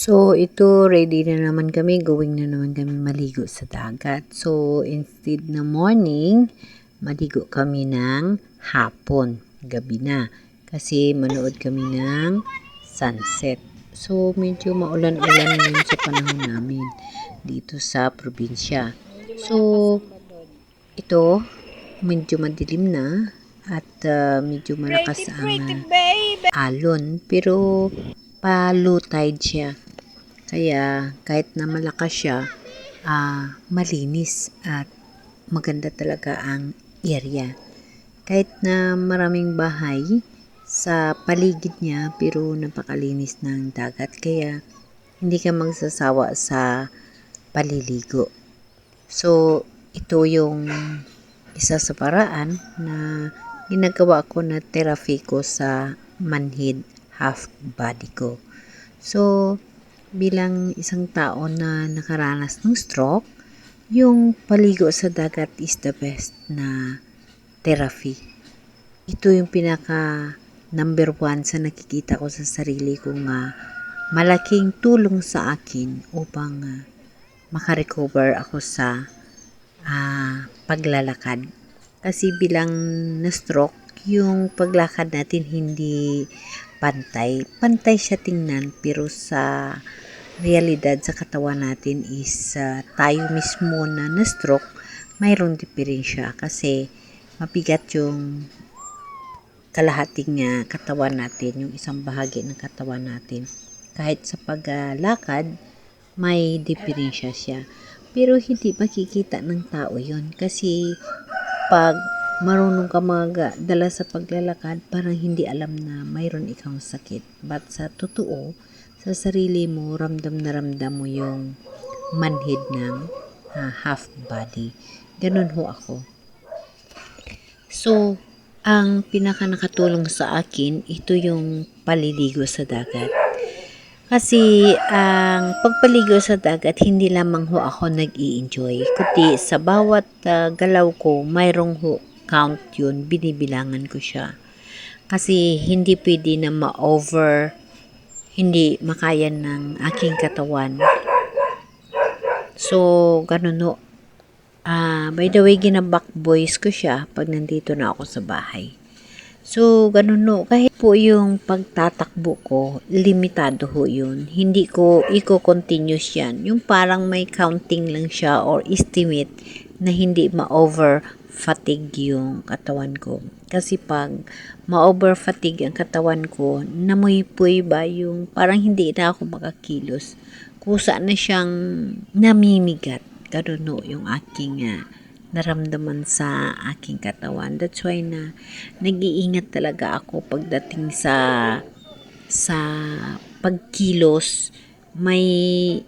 So, ito, ready na naman kami. Going na naman kami maligo sa dagat. So, instead na morning, maligo kami ng hapon, gabi na. Kasi manood kami ng sunset. So, medyo maulan-ulan yun sa panahon namin dito sa probinsya. So, ito, medyo madilim na at uh, medyo malakas ang uh, alon. Pero, pa-low tide siya. Kaya kahit na malakas siya, ah, malinis at maganda talaga ang area. Kahit na maraming bahay sa paligid niya pero napakalinis ng dagat kaya hindi ka magsasawa sa paliligo. So, ito yung isa sa paraan na ginagawa ko na therapy ko sa manhid half body ko. So, bilang isang tao na nakaranas ng stroke, yung paligo sa dagat is the best na therapy. Ito yung pinaka number one sa nakikita ko sa sarili ko nga malaking tulong sa akin upang uh, makarecover ako sa uh, paglalakad. Kasi bilang na-stroke, yung paglakad natin hindi pantay. Pantay siya tingnan pero sa realidad sa katawan natin is uh, tayo mismo na na-stroke, mayroong diferensya kasi mabigat yung kalahating uh, katawan natin, yung isang bahagi ng katawan natin. Kahit sa paglakad, may diferensya siya. Pero hindi makikita ng tao yon kasi pag marunong ka magdala sa paglalakad, parang hindi alam na mayroon ikang sakit. But sa totoo, sa sarili mo, ramdam na ramdam mo yung manhid ng uh, half body. Ganun ho ako. So, ang pinaka nakatulong sa akin, ito yung paliligo sa dagat. Kasi ang pagpaligo sa dagat, hindi lamang ho ako nag enjoy kundi sa bawat uh, galaw ko, mayroong ho count yun, binibilangan ko siya. Kasi hindi pwede na ma-over, hindi makaya ng aking katawan. So, ganun no. Uh, by the way, ginabak boys ko siya pag nandito na ako sa bahay. So, ganun no. Kahit po yung pagtatakbo ko, limitado ho yun. Hindi ko i-continuous yan. Yung parang may counting lang siya or estimate na hindi ma-over fatigue yung katawan ko. Kasi pag ma-over fatigue ang katawan ko, namoy-poy ba yung parang hindi na ako makakilos. Kusa na siyang namimigat. Ganun no, yung aking uh, naramdaman sa aking katawan. That's why na nag-iingat talaga ako pagdating sa sa pagkilos. May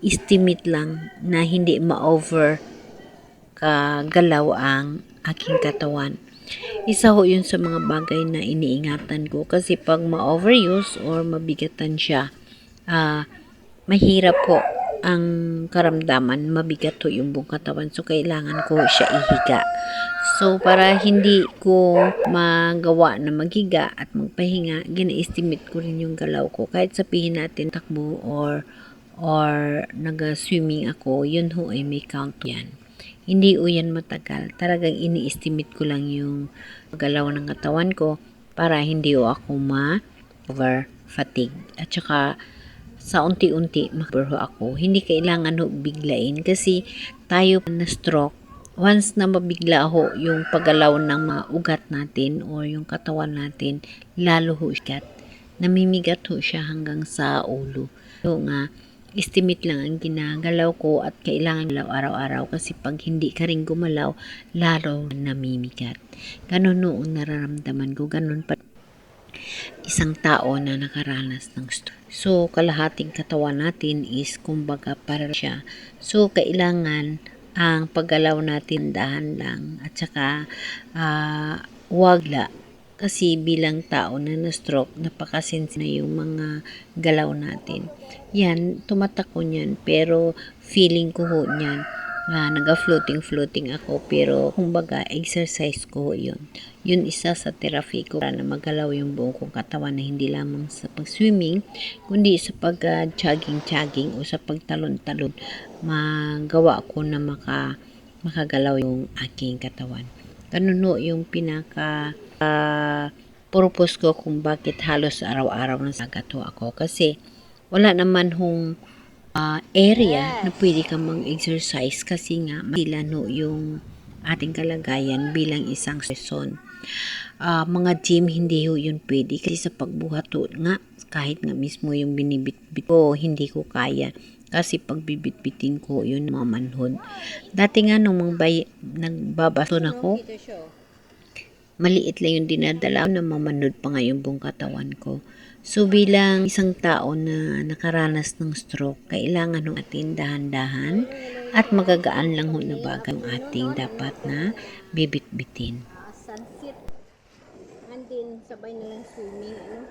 estimate lang na hindi ma-over kagalaw ang aking katawan. Isa ho yun sa mga bagay na iniingatan ko kasi pag ma-overuse or mabigatan siya, uh, mahirap po ang karamdaman, mabigat ho yung buong katawan. So, kailangan ko siya ihiga. So, para hindi ko magawa na maghiga at magpahinga, gina-estimate ko rin yung galaw ko. Kahit sabihin natin takbo or or nag-swimming ako, yun ho ay may count yan. Hindi o yan matagal. Talagang ini-estimate ko lang yung galaw ng katawan ko para hindi o ako ma-over fatigue. At saka sa unti-unti makurho ako. Hindi kailangan ho biglain kasi tayo na stroke once na mabigla ho yung paggalaw ng mga ugat natin o yung katawan natin, lalo ho sikat. Namimigat ho siya hanggang sa ulo. So nga, estimate lang ang ginagalaw ko at kailangan galaw araw-araw kasi pag hindi ka rin gumalaw, lalo namimigat. Ganon noong nararamdaman ko, ganon pa isang tao na nakaranas ng stroke. So, kalahating katawan natin is kumbaga para siya. So, kailangan ang paggalaw natin dahan lang at saka uh, wag la kasi bilang tao na na-stroke, napakasensi na yung mga galaw natin. Yan, tumatako niyan. Pero feeling ko ho niyan, na naga-floating-floating ako pero kumbaga exercise ko yun. Yun isa sa therapy ko para na magalaw yung buong kong katawan na hindi lamang sa pag-swimming kundi sa pag-jogging-jogging o sa pagtalon-talon magawa ko na maka makagalaw yung aking katawan. Ganun no, yung pinaka ah, purpose ko kung bakit halos araw-araw na sagato ako kasi wala naman hong ah, area na pwede kang mag-exercise kasi nga sila no yung ating kalagayan bilang isang season. Ah, mga gym hindi ho yun pwede kasi sa pagbuhat ho nga kahit nga mismo yung binibitbit ko hindi ko kaya kasi pagbibitbitin ko yun mga manhod. Dati nga nung mga bay, nagbabaton ako, maliit lang yung dinadala na mamanod pa nga yung buong katawan ko. So bilang isang tao na nakaranas ng stroke, kailangan ng ating dahan-dahan at magagaan lang ho na bagay yung ating dapat na bibit-bitin. Sabay na lang swimming, ano.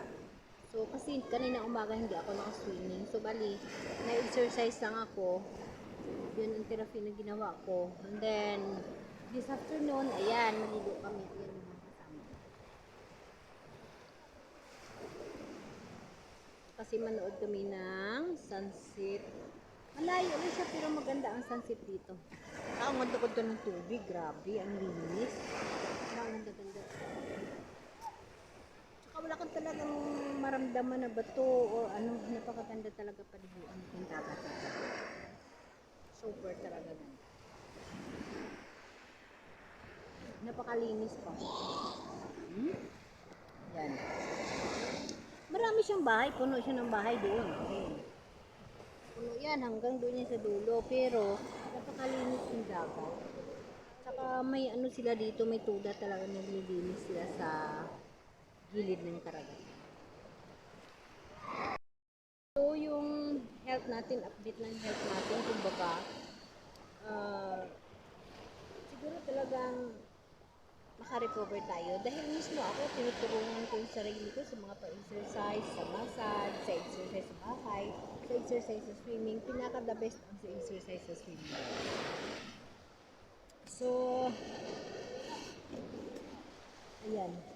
So, kasi kanina umaga hindi ako naka-swimming. So, bali, na-exercise lang ako. Yun ang therapy na ginawa ko. And then, this afternoon, ayan, maligo kami. Ayan, kasama. Kasi manood kami ng sunset. Malayo lang siya pero maganda ang sunset dito. Ah, ang ganda-ganda ng tubig. Grabe, ang linis. Ah. Tsaka wala kang talagang maramdaman na bato o ano, napakaganda talaga paliguan ng dagat. Super talaga ganda. Napakalinis pa. Hmm? Yan. Marami siyang bahay, puno siya ng bahay doon. Ayun. Puno yan hanggang doon yan sa dulo. Pero napakalinis yung dagat. Saka may ano sila dito, may tuda talaga naglilinis sila sa gilid ng karagatan. So yung health natin, update ng health natin, kumbaga, ah, siguro talagang makarecover tayo. Dahil mismo ako, tinutulungan ko yung sarili ko sa mga pa-exercise, sa massage, sa exercise sa bahay, sa exercise sa swimming. Pinaka the best ang sa exercise sa swimming. So, ayan.